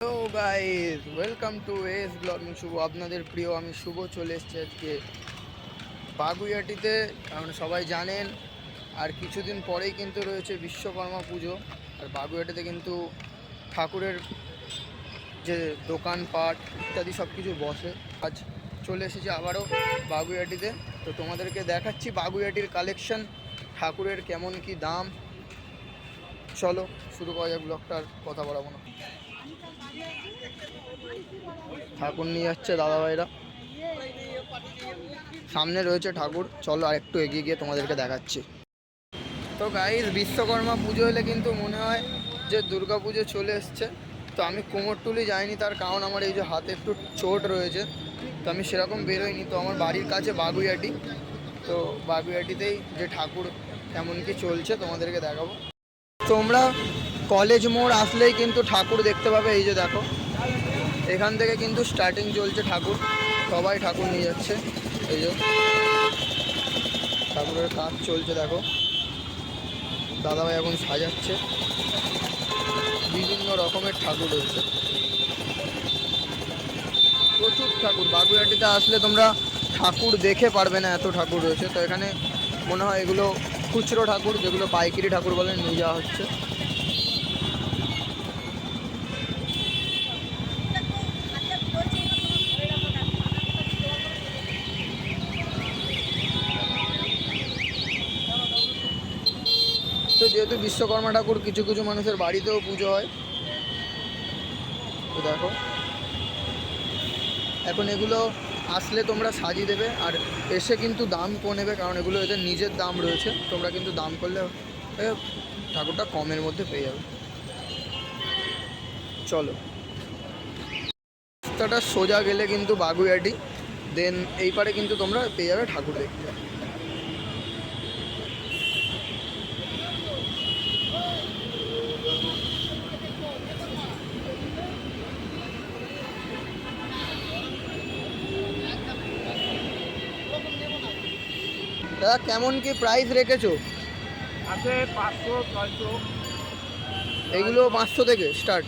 Hello guys welcome to S blogging Shubho আপনাদের প্রিয় আমি শুভ চলে এসেছি আজকে বাগুইয়াটিতে কারণ সবাই জানেন, আর কিছুদিন পরেই কিন্তু রয়েছে বিশ্বকর্মা পুজো। আর বাগুইয়াটিতে কিন্তু ঠাকুরের যে দোকানপাট ইত্যাদি সব কিছু বসে। আজ চলে এসেছি আবারও বাগুইয়াটিতে তো তোমাদেরকে দেখাচ্ছি বাগুইয়াটির কালেকশন ঠাকুরের কেমন কি দাম। চলো, শুরু করা যাক ব্লগটার কথা বলাবো না ঠাকুর নিয়ে যাচ্ছে দাদাভাইরা। সামনে রয়েছে ঠাকুর। চলো আর একটু এগিয়ে গিয়ে তোমাদেরকে দেখাচ্ছি। তো গাইজ বিশ্বকর্মা পুজো হলে কিন্তু মনে হয় যে দুর্গা পুজো চলে এসছে। তো আমি কুমোরটুলি যাইনি, তার কারণ আমার এই যে হাতে একটু চোট রয়েছে। তো আমি সেরকম বেরোইনি। তো আমার বাড়ির কাছে বাগুইয়াটি। তো বাগুইয়াটিতেই যে ঠাকুর কেমন কি চলছে, তোমাদেরকে দেখাবো। তোমরা কলেজ মোড় আসলেই কিন্তু ঠাকুর দেখতে পাবে, এই যে দেখো। এখান থেকে কিন্তু স্টার্টিং চলছে ঠাকুর। সবাই ঠাকুর নিয়ে যাচ্ছে, এই যে। ঠাকুরের কাজ চলছে, দেখো। দাদাভাই এখন সাজাচ্ছে। বিভিন্ন রকমের ঠাকুর রয়েছে প্রচুর ঠাকুর। বাগুইহাটিতে আসলে তোমরা ঠাকুর দেখে পারবে না এত ঠাকুর রয়েছে। তো এখানে মনে হয় এগুলো খুচরো ঠাকুর, যেগুলো পাইকারি ঠাকুর বলে নিয়ে যাওয়া হচ্ছে। বিশ্বকর্মা ঠাকুর কিছু কিছু মানুষের বাড়িতেও পুজো হয়। তো দেখো। এখন এগুলো আসলে তোমরা সাজিয়ে দেবে আর এসে কিন্তু দাম নেবে কারণ এগুলো এদের নিজের দাম রয়েছে। তোমরা কিন্তু দাম করলে ঠাকুরটা কমের মধ্যে পেয়ে যাবে। চলো। রাস্তাটা সোজা গেলে কিন্তু বাগুইয়াটি দেন এই পারে কিন্তু তোমরা পেয়ে যাবে ঠাকুর দেখতে। দাদা কেমন কি প্রাইস রেখেছো? আছে পাঁচশো ছয়শো। এগুলো পাঁচশো থেকে স্টার্ট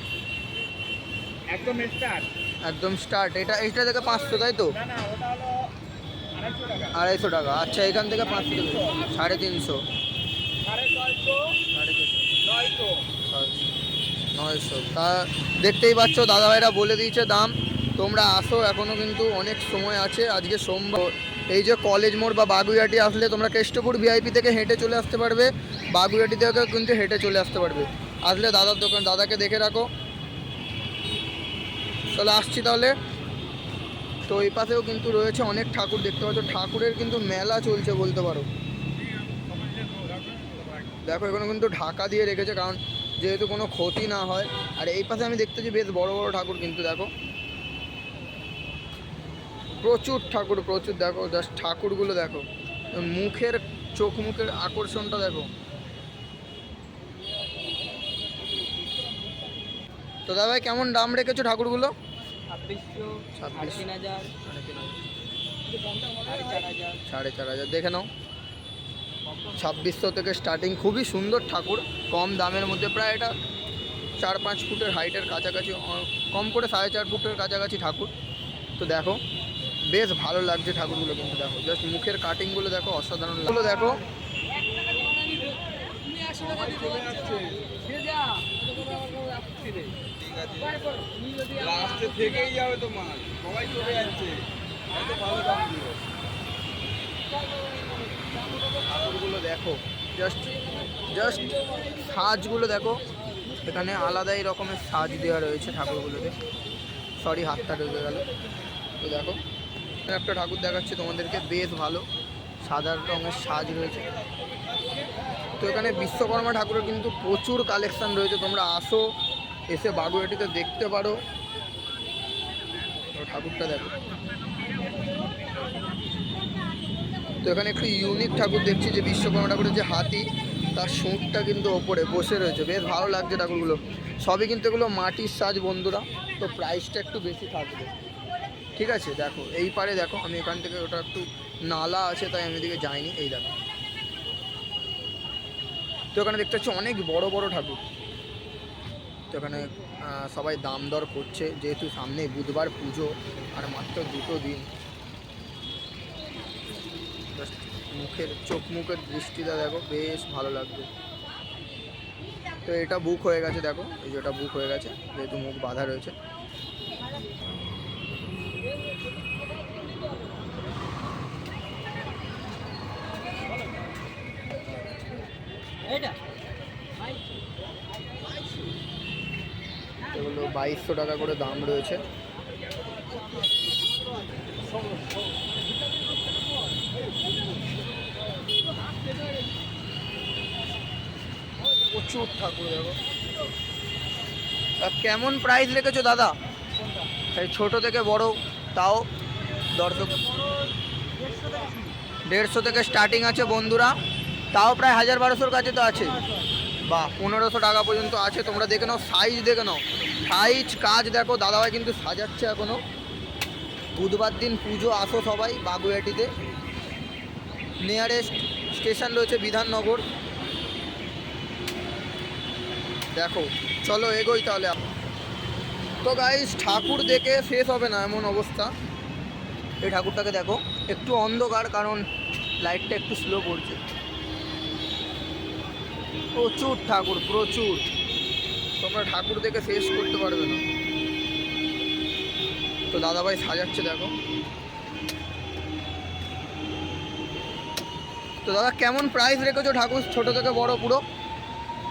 একদম স্টার্ট একদম স্টার্ট এটা এইটা থেকে পাঁচশো তাই তো? না না ওটা হলো আড়াইশো টাকা। আচ্ছা এখান থেকে পাঁচশো থেকে। সাড়ে তিনশো। নয়শো তা দেখতেই পাচ্ছ দাদাভাইরা বলে দিয়েছে দাম। তোমরা আসো এখনও কিন্তু অনেক সময় আছে। আজকে সোমবার। এই যে কলেজ মোড় বা বাগুইহাটি আসলে তোমরা কেষ্টপুর ভিআইপি থেকে হেঁটে চলে আসতে পারবে। বাগুইহাটি থেকে কিন্তু হেঁটে চলে আসতে পারবে। আসলে দাদার দোকান, দাদাকে দেখে রাখো। চলে আসছি তাহলে। তো এই পাশেও কিন্তু রয়েছে অনেক ঠাকুর, দেখতে পাচ্ছ ঠাকুরের কিন্তু মেলা চলছে বলতে পারো। দেখো, এখানে কিন্তু ঢাকা দিয়ে রেখেছে, কারণ যেহেতু কোনো ক্ষতি না হয়, আর এই পাশে আমি দেখতেছি বেশ বড় বড় ঠাকুর কিন্তু, দেখো। প্রচুর ঠাকুর প্রচুর দেখো জাস্ট ঠাকুরগুলো দেখো। মুখের চোখ মুখের আকর্ষণটা দেখো। তো দাদা ভাই কেমন দাম রেখেছো ঠাকুরগুলো? সাড়ে চার হাজার। দেখে নাও। ছাব্বিশশো থেকে স্টার্টিং খুবই সুন্দর ঠাকুর কম দামের মধ্যে। প্রায় এটা চার পাঁচ ফুটের হাইটের কাছাকাছি কম করে সাড়ে চার ফুটের কাছাকাছি ঠাকুর। তো দেখো বেশ ভালো লাগছে ঠাকুরগুলো কিন্তু দেখো। জাস্ট মুখের কাটিংগুলো দেখো অসাধারণ লাগল দেখো। থেকেই যাবে তোমার। সবাই চলে যাচ্ছে। ভালো দাম দিও ঠাকুরগুলো দেখো। জাস্ট জাস্ট সাজগুলো দেখো। এখানে আলাদাই রকমের সাজ দেওয়া রয়েছে ঠাকুরগুলোতে। সরি হাতটা ঢুকে গেল। তো দেখো। একটা ঠাকুর দেখাচ্ছি তোমাদেরকে, বেশ ভালো। সাদা রঙের সাজ রয়েছে। তো এখানে বিশ্বকর্মা ঠাকুরের কিন্তু প্রচুর কালেকশন রয়েছে। তোমরা আসো, এসে বাগুয়াটিতে দেখতে পারো। ঠাকুরটা দেখো। তো এখানে একটু ইউনিক ঠাকুর দেখছি যে বিশ্বকর্মা ঠাকুরের যে হাতি, তার সুঁটটা কিন্তু ওপরে বসে রয়েছে। বেশ ভালো লাগছে ঠাকুরগুলো। সবই কিন্তু এগুলো মাটির সাজ, বন্ধুরা। তো প্রাইসটা একটু বেশি থাকবে। ঠিক আছে, দেখো, এই পারে দেখো, আমি এখান থেকে ওটা একটু নালা আছে, তাই আমি এদিকে যাইনি, এই দেখো। তো এখানে দেখতে পাচ্ছি অনেক বড় বড় ঠাকুর। তো এখানে সবাই দাম দর করছে, যেহেতু সামনে বুধবার পুজো, আর মাত্র দুটো দিন। মুখের, চোখ মুখের দৃষ্টিটা দেখো, বেশ ভালো লাগবে। তো এটা বুক হয়ে গেছে, দেখো, এই যে এটা বুক হয়ে গেছে, যেহেতু মুখ বাঁধা রয়েছে এগুলো বাইশশো টাকা করে দাম রয়েছে। প্রচুর ঠাকুর দেখো। কেমন প্রাইস রেখেছো দাদা? এই ছোট থেকে বড় তাও দর্শক দেড়শো থেকে স্টার্টিং আছে বন্ধুরা। তাও প্রায় হাজার বারোশোর কাছে তো আছে। বা পনেরোশো টাকা পর্যন্ত আছে। তোমরা দেখে নাও সাইজ দেখে নাও। সাইজ কাজ দেখো, দাদাভাই কিন্তু সাজাচ্ছে এখনও। বুধবার দিন পুজো, আসো সবাই বাগুয়াটিতে নিয়ারেস্ট স্টেশন রয়েছে বিধাননগর। দেখো, চলো এগোই তাহলে। তো গাইস ঠাকুর দেখে শেষ হবে না এমন অবস্থা। এই ঠাকুরটাকে দেখো, একটু অন্ধকার কারণ লাইটটা একটু স্লো পড়ছে প্রচুর ঠাকুর, প্রচুর। তোমরা ঠাকুর দেখে শেষ করতে পারবে না। তো দাদাভাই সাজাচ্ছে দেখো। তো দাদা কেমন প্রাইস রেখেছো ঠাকুর? ছোট থেকে বড় পুরো?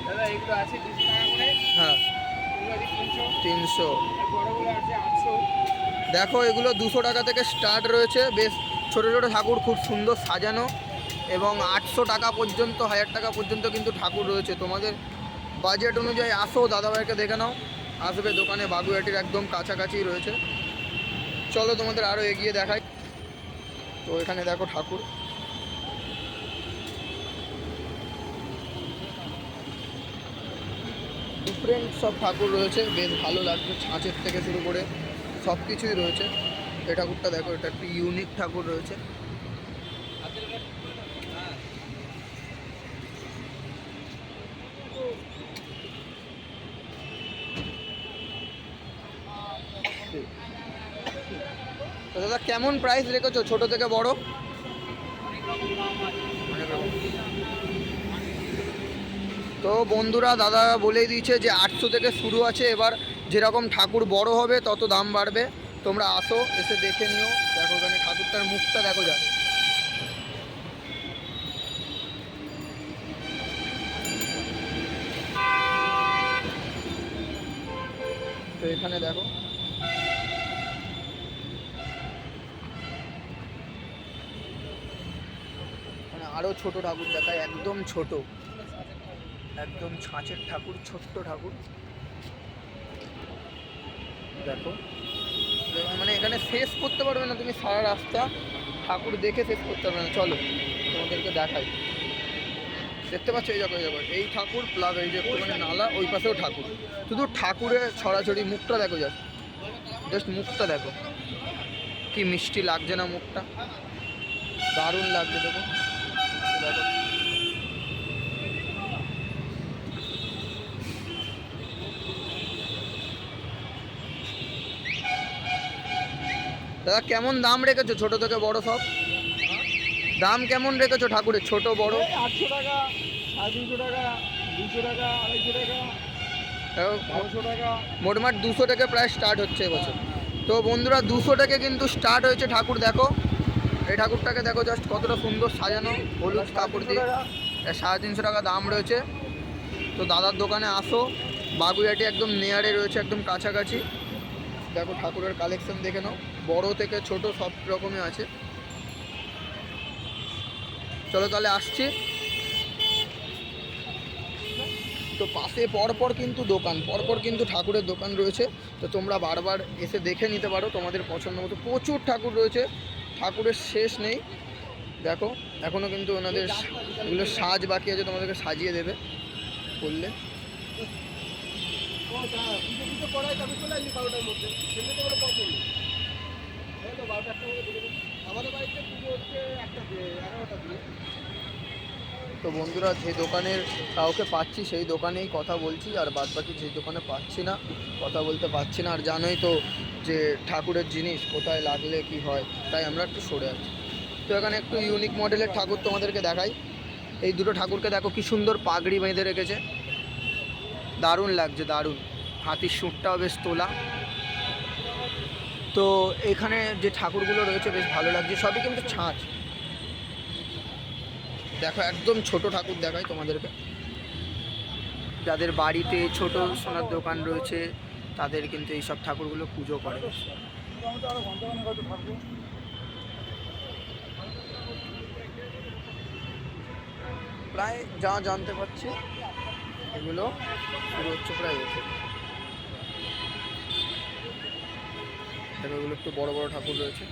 দাদা এগুলো আছে হ্যাঁ। তিনশো। দেখো এগুলো দুশো টাকা থেকে স্টার্ট রয়েছে। বেশ ছোট ছোট ঠাকুর খুব সুন্দর সাজানো। এবং আটশো টাকা পর্যন্ত হাজার টাকা পর্যন্ত কিন্তু ঠাকুর রয়েছে। তোমাদের বাজেট অনুযায়ী আসো, দাদাভাইকে দেখে নাও। আসবে দোকানে বাগুয়াটির একদম কাছাকাছি রয়েছে। চলো তোমাদের আরও এগিয়ে দেখাই। তো এখানে দেখো ঠাকুর। ডিফারেন্ট সব ঠাকুর রয়েছে। বেশ ভালো লাগছে ছাঁচের থেকে শুরু করে সব কিছুই রয়েছে। এ ঠাকুরটা দেখো, এটা একটি ইউনিক ঠাকুর রয়েছে। দাদা, কেমন প্রাইস রেখেছো, ছোট থেকে বড়? তো বন্ধুরা, দাদা বলেই দিয়েছে যে আটশো থেকে শুরু আছে, এবার যেরকম ঠাকুর বড় হবে, তত দাম বাড়বে। তোমরা আসো, এসে দেখে নিও। দেখো ওখানে ঠাকুরটার মুখটা, দেখো যা। তো এখানে দেখো। আরও ছোট ঠাকুর দেখায়, একদম ছোট। একদম ছাঁচের ঠাকুর, ছোট্ট ঠাকুর। দেখো। মানে এখানে শেষ করতে পারবে না তুমি, সারা রাস্তা ঠাকুর দেখে শেষ করতে পারবে না। চলো, তোমাদেরকে দেখাই। দেখতে পাচ্ছ? এই দেখো, এই এই ঠাকুর প্লাস এই যে একটুখানি নালা, ওই পাশেও ঠাকুর। শুধু ঠাকুরের ছড়াছড়ি মুখটা দেখো জাস্ট জাস্ট মুখটা দেখো। কি মিষ্টি লাগছে না মুখটা? দারুণ লাগছে দেখো। দাদা কেমন দাম রেখেছো? ছোট থেকে বড় সব? দাম কেমন রেখেছো ঠাকুরের? ছোট বড়? আটশো টাকা সাড়ে তিনশো টাকা দুশো টাকা আড়াইশো টাকা টাকা। মোটমাট দুশো থেকে প্রায় স্টার্ট হচ্ছে এবছর। তো বন্ধুরা দুশো থেকে কিন্তু স্টার্ট হয়েছে ঠাকুর দেখো। এই ঠাকুরটাকে দেখো জাস্ট কতটা সুন্দর সাজানো, হলুদ কাপড় দিয়ে। সাড়ে তিনশো টাকা দাম রয়েছে। তো দাদার দোকানে আসো বাগুইয়াটি একদম নেয়ারে রয়েছে, একদম কাছাকাছি। দেখো ঠাকুরের কালেকশন দেখে নাও, বড় থেকে ছোট সব রকমই আছে। চলো তাহলে আসছি। তো পাশে পরপর কিন্তু দোকান, পরপর কিন্তু ঠাকুরের দোকান রয়েছে। তো তোমরা বারবার এসে দেখে নিতে পারো, তোমাদের পছন্দ মতো প্রচুর ঠাকুর রয়েছে। ঠাকুরের শেষ নেই দেখো এখনও কিন্তু ওনাদের এগুলো সাজ বাকি আছে, তোমাদেরকে সাজিয়ে দেবে করলে। আমাদের বাড়িতে পুজো হচ্ছে একটা এগারোটা দিয়ে তো বন্ধুরা, যে দোকানের কাউকে পাচ্ছি সেই দোকানেই কথা বলছি, আর বাদ বাকি যে দোকানে পাচ্ছি না, কথা বলতে পারছি না। আর জানোই তো যে ঠাকুরের জিনিস কোথায় লাগলে কি হয়, তাই আমরা একটু সরে আছি। তো এখানে একটু ইউনিক মডেলের ঠাকুর তোমাদেরকে দেখাই। এই দুটো ঠাকুরকে দেখো কি সুন্দর পাগড়ি বেঁধে রেখেছে। দারুণ লাগছে, দারুণ। হাতির সুটটাও বেশ তোলা। তো এখানে যে ঠাকুরগুলো রয়েছে, বেশ ভালো লাগছে। সবই কিন্তু ছাঁচ। দেখো, একদম ছোট ঠাকুর দেখাই তোমাদেরকে। যাদের বাড়িতে ছোট সোনার দোকান রয়েছে, তাদের কিন্তু এইসব ঠাকুরগুলো পুজো করে। প্রায় যা জানতে পারছি, এগুলো শুরু হচ্ছে প্রায় দেখো, এগুলো একটু বড় বড় ঠাকুর রয়েছে।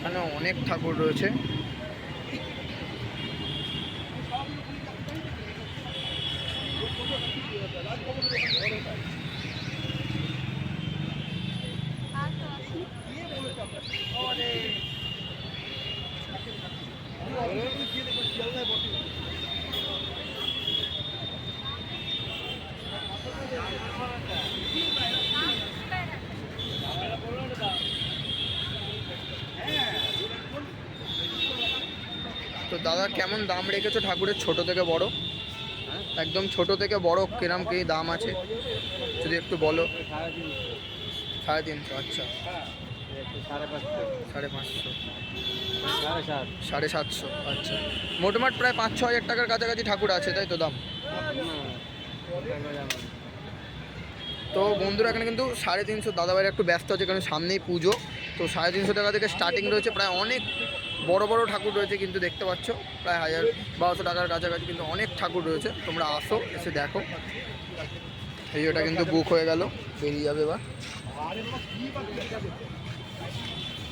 এখানে অনেক ঠাকুর রয়েছে তো কেমন দাম রেখেছো ঠাকুরের, ছোট থেকে বড়? একদম ছোট থেকে বড় কিরাম কি দাম আছে? যদি একটু বলো। সাড়ে তিনশো আচ্ছা। সাড়ে পাঁচশো। সাড়ে সাতশো আচ্ছা। মোটামুটি প্রায় পাঁচ, ছ হাজার টাকার কাছাকাছি ঠাকুর আছে, তাই তো দাম? তো বন্ধুরা, এখানে কিন্তু সাড়ে তিনশো দাদাবাড়ি একটু ব্যস্ত আছে, কারণ সামনেই পুজো। তো সাড়ে তিনশো টাকা থেকে স্টার্টিং রয়েছে প্রায় অনেক বড় বড় ঠাকুর রয়েছে কিন্তু দেখতে পাচ্ছ, প্রায় হাজার বারোশো টাকার কাছাকাছি কিন্তু অনেক ঠাকুর রয়েছে। তোমরা আসো, এসে দেখো। এই ওটা কিন্তু বুক হয়ে গেল, বেরিয়ে যাবে এবার।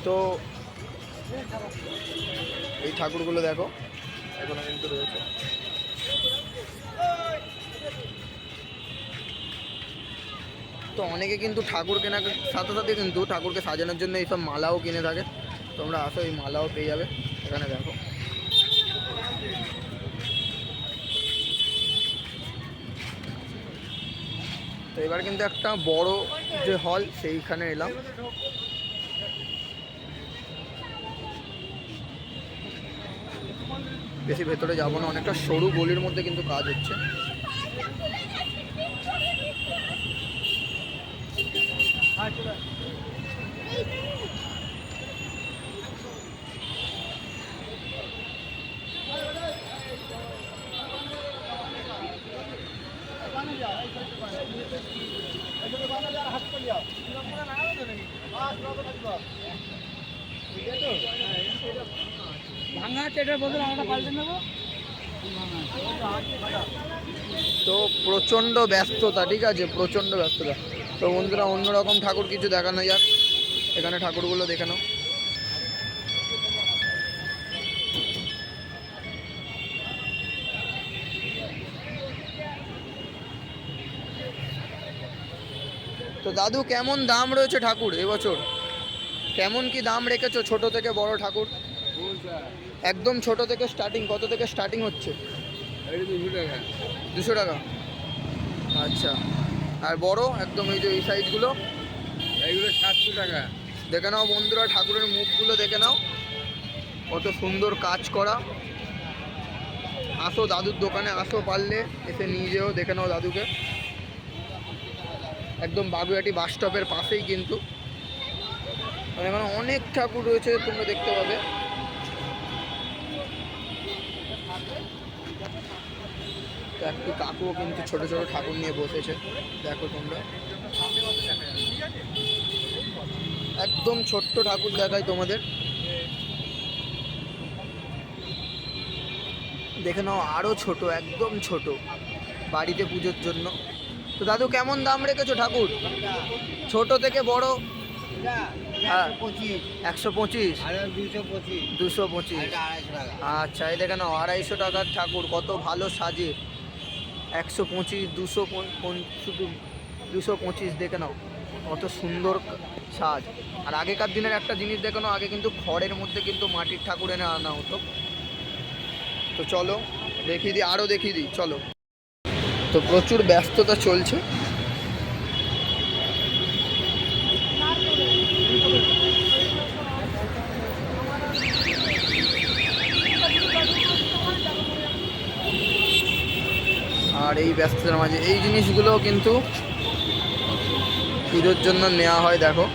তো এই ঠাকুরগুলো দেখো, এখনও কিন্তু রয়েছে। তো অনেকে কিন্তু ঠাকুর কেনার সাথে সাথে কিন্তু ঠাকুরকে সাজানোর জন্য এইসব মালাও কিনে থাকে। তোমরা আসো, এই মালাও পেয়ে যাবে। এখানে দেখো। তো এবার কিন্তু একটা বড় যে হল সেইখানে এলাম। বেশি ভেতরে যাব না, অনেকটা সরু গলির মধ্যে কিন্তু কাজ হচ্ছে। ভাঙা প্রচণ্ড ব্যস্ততা ঠিক আছে? প্রচণ্ড ব্যস্ততা। তো বন্ধুরা অন্যরকম ঠাকুর কিছু দেখানো যাক। এখানে ঠাকুরগুলো দেখে নাও। তো দাদু কেমন দাম রয়েছে ঠাকুর এবছর? কেমন কি দাম রেখেছো ছোট থেকে বড় ঠাকুর? একদম ছোট থেকে স্টার্টিং কত থেকে স্টার্টিং হচ্ছে? দুশো টাকা। দুশো টাকা। আচ্ছা। আর বড় একদম এই যে এই সাইজগুলো। এইগুলো সাতশো টাকা। দেখে নাও বন্ধুরা ঠাকুরের মুখগুলো দেখে নাও। কত সুন্দর কাজ করা। আসো দাদুর দোকানে আসো পারলে এসে নিয়ে যেও দেখে নাও দাদুকে। একদম বাগুয়াটি বাস স্টপের পাশেই কিন্তু। এখানে অনেক ঠাকুর রয়েছে তোমরা দেখতে পাবে। একটি কাকুও কিন্তু ছোট ছোট ঠাকুর নিয়ে বসেছে। দেখো তোমরা। একদম ছোট্ট ঠাকুর দেখাই তোমাদের। দেখে নাও আরও ছোট, একদম ছোট বাড়িতে পুজোর জন্য। তো দাদু, কেমন দাম রেখেছো ঠাকুর? ছোট থেকে বড়? হ্যাঁ। একশো পঁচিশ। দুশো পঁচিশ। আচ্ছা এই দেখে নাও, আড়াইশো টাকার ঠাকুর, কত ভালো সাজে। একশো পঁচিশ, দুশো শুধু দুশো পঁচিশ দেখে নাও। অত সুন্দর সাজ। আর আগেকার দিনের একটা জিনিস দেখানো আগে কিন্তু খড়ের মধ্যে কিন্তু মাটির ঠাকুর এনে আনা হতো। তো চলো, দেখিয়ে দিই আরও দেখিয়ে দিই, চলো। তো প্রচুর ব্যস্ততা চলছে আর এই ব্যস্ততার মাঝে। এই জিনিসগুলো কিন্তু পুজোর জন্য নেওয়া হয়, দেখো।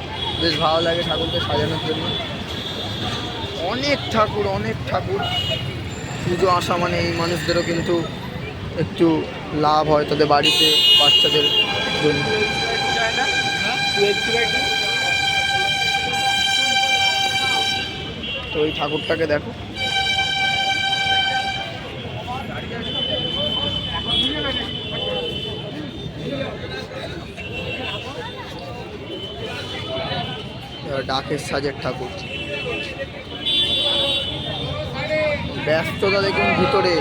বেশ ভালো লাগে ঠাকুরকে সাজানোর জন্য। অনেক ঠাকুর অনেক ঠাকুর। পুজো আসা মানে এই মানুষদেরও কিন্তু একটু লাভ হয় তাদের বাড়িতে বাচ্চাদের জন্য। তো এই ঠাকুরটাকে দেখো। ডাকের সাজের ঠাকুর। ব্যস্ততা দেখুন ভিতরে।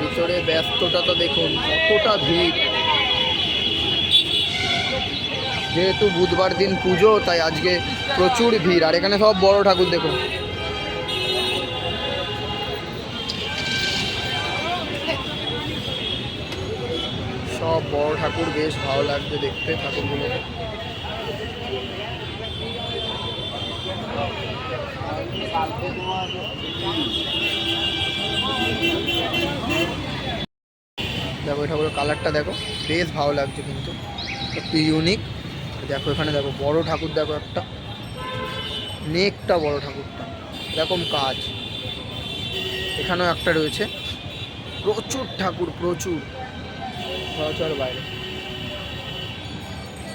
ভিতরে ব্যস্ততা তো দেখুন, কতটা ভিড়। যেহেতু বুধবার দিন পুজো, তাই আজকে প্রচুর ভিড়। আর এখানে সব বড় ঠাকুর দেখুন। সব বড় ঠাকুর, বেশ ভালো লাগছে দেখতে ঠাকুরগুলোকে দেখো, এই ঠাকুরের কালারটা দেখো, বেশ ভালো লাগছে কিন্তু। একটু ইউনিক দেখো, এখানে দেখো, বড় ঠাকুর দেখো একটা। নেকটা বড় ঠাকুরটা। এরকম কাজ। এখানেও একটা রয়েছে। প্রচুর ঠাকুর, প্রচুর। চলো বাইরে।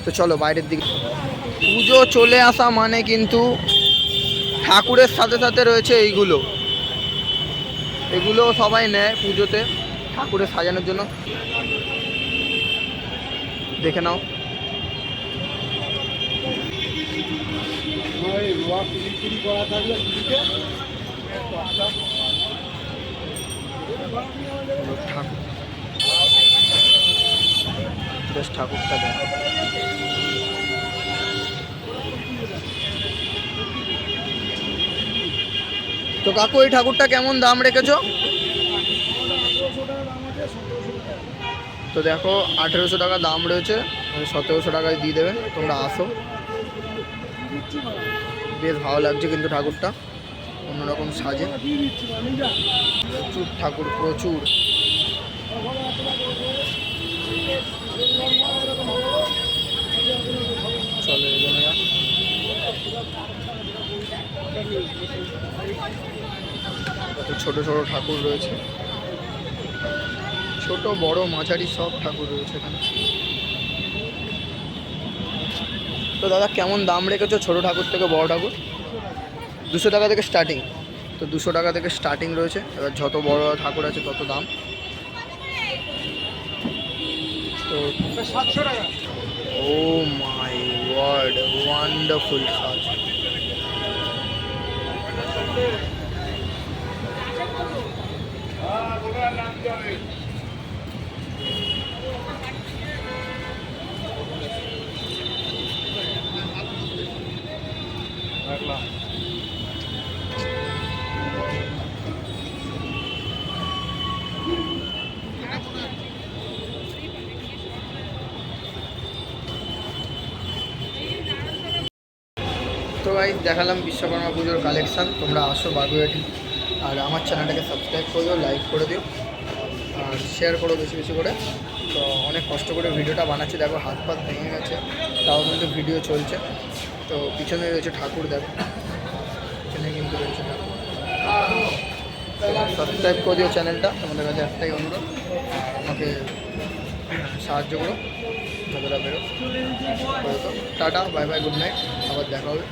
তো চলো, বাইরের দিকে। পুজো চলে আসা মানে কিন্তু ঠাকুরের সাথে সাথে রয়েছে এইগুলো। এগুলো সবাই নেয় পুজোতে, ঠাকুরের সাজানোর জন্য। দেখে নাও। ঠাকুর। ঠাকুরটা তো কাকু, এই ঠাকুরটা কেমন দাম রেখেছো? তো দেখো, আঠেরোশো টাকা দাম রয়েছে সতেরোশো টাকায় দিয়ে দেবে, তোমরা আসো। বেশ ভালো লাগছে কিন্তু ঠাকুরটা, অন্যরকম সাজে। প্রচুর ঠাকুর, প্রচুর। ছোট ছোট ঠাকুর রয়েছে। ছোট, বড়, মাঝারি সব ঠাকুর রয়েছে এখানে। তো দাদা, কেমন দাম রেখেছো ছোট ঠাকুর থেকে বড় ঠাকুর? দুশো টাকা থেকে স্টার্টিং তো দুশো টাকা থেকে স্টার্টিং রয়েছে। এবার যত বড় ঠাকুর আছে তত দাম। তো ও মাই ওয়ার্ড ওয়ান্ডারফুল সাজ। তো ভাই দেখালাম বিশ্বকর্মা পুজোর কালেকশান তোমরা আসো বাগুয়াটি আর আমার চ্যানেলটাকে সাবস্ক্রাইব করে দিও লাইক করে দিও, আর শেয়ার করো বেশি বেশি করে। তো অনেক কষ্ট করে ভিডিওটা বানাচ্ছি, দেখো হাত পাত ভেঙে গেছে, তাও কিন্তু ভিডিও চলছে। তো পিছনে রয়েছে ঠাকুর, দেখো। পিছনে কিন্তু রয়েছে সাবস্ক্রাইব করে দিও চ্যানেলটা, তোমাদের কাছে একটাই অনুরোধ। আমাকে সাহায্য করো, যতটা বেরো tata bye bye good night আবার দেখা হবে।